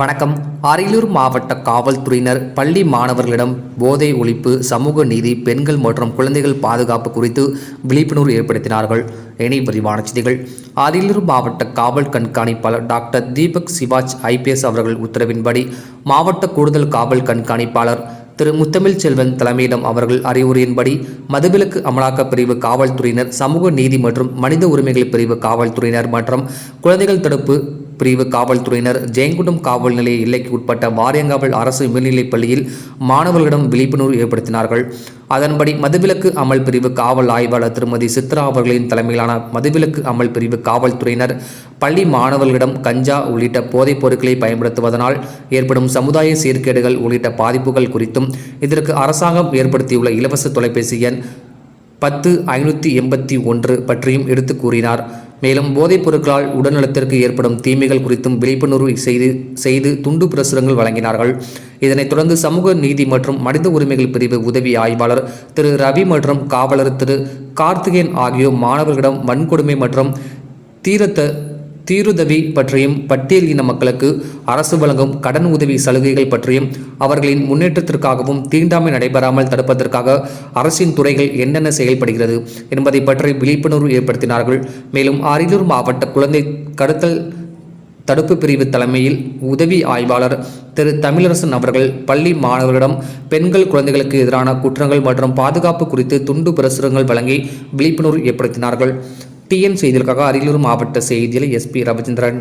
வணக்கம். அரியலூர் மாவட்ட காவல்துறையினர் பள்ளி மாணவர்களிடம் போதை ஒழிப்பு சமூக நீதி பெண்கள் மற்றும் குழந்தைகள் பாதுகாப்பு குறித்து விழிப்புணர்வு ஏற்படுத்தினார்கள். இனி விரிவான செய்திகள். அரியலூர் மாவட்ட காவல் கண்காணிப்பாளர் டாக்டர் தீபக் சிவாஜ் ஐபிஎஸ் அவர்கள் உத்தரவின்படி மாவட்ட கூடுதல் காவல் கண்காணிப்பாளர் திரு முத்தமிழ் செல்வன் தலைமையிடம் அவர்கள் அறிவுரையின்படி மதுவிலக்கு அமலாக்கப் பிரிவு காவல்துறையினர் சமூக நீதி மற்றும் மனித உரிமைகள் பிரிவு காவல்துறையினர் மற்றும் குழந்தைகள் தடுப்பு பிரிவு காவல்துறையினர் ஜெயங்குண்டம் காவல் நிலைய எல்லைக்கு உட்பட்ட வாரியங்காவல் அரசு மேல்நிலைப் பள்ளியில் மாணவர்களிடம் விழிப்புணர்வு ஏற்படுத்தினார்கள். அதன்படி மதுவிலக்கு அமல் பிரிவு காவல் ஆய்வாளர் திருமதி சித்ரா அவர்களின் தலைமையிலான மதுவிலக்கு அமல் பிரிவு காவல்துறையினர் பள்ளி மாணவர்களிடம் கஞ்சா உள்ளிட்ட போதைப் பொருட்களை பயன்படுத்துவதனால் ஏற்படும் சமுதாய சீர்கேடுகள் உள்ளிட்ட பாதிப்புகள் குறித்தும் இதற்கு அரசாங்கம் ஏற்படுத்தியுள்ள இலவச தொலைபேசி எண் பத்து ஐநூற்றி எண்பத்தி ஒன்று பற்றியும் எடுத்து கூறினார். மேலும் போதைப் பொருட்களால் உடல்நலத்திற்கு ஏற்படும் தீமைகள் குறித்தும் விழிப்புணர்வு செய்து செய்து துண்டு பிரசுரங்கள் வழங்கினார்கள். இதனைத் தொடர்ந்து சமூக நீதி மற்றும் மனித உரிமைகள் பிரிவு உதவி ஆய்வாளர் திரு ரவி மற்றும் காவலர் திரு கார்த்திகேயன் ஆகியோர் மாணவர்களிடம் வன்கொடுமை மற்றும் தீரத்த தீருதவி பற்றியும் பட்டியல் இன மக்களுக்கு அரசு வழங்கும் கடன் உதவி சலுகைகள் பற்றியும் அவர்களின் முன்னேற்றத்திற்காகவும் தீண்டாமை நடைபெறாமல் தடுப்பதற்காக அரசின் துறைகள் என்னென்ன செயல்படுகிறது என்பதை பற்றி விழிப்புணர்வு ஏற்படுத்தினார்கள். மேலும் அரியலூர் மாவட்ட குழந்தை கடத்தல் தடுப்பு பிரிவு தலைமையில் உதவி ஆய்வாளர் திரு. தமிழரசன் அவர்கள் பள்ளி மாணவர்களிடம் பெண்கள் குழந்தைகளுக்கு எதிரான குற்றங்கள் மற்றும் பாதுகாப்பு குறித்து துண்டு பிரசுரங்கள் வழங்கி விழிப்புணர்வு ஏற்படுத்தினார்கள். டிஎன் செய்திகளுக்காக அரியலூர் மாவட்ட செய்தியில் எஸ்பி ரவிச்சந்திரன்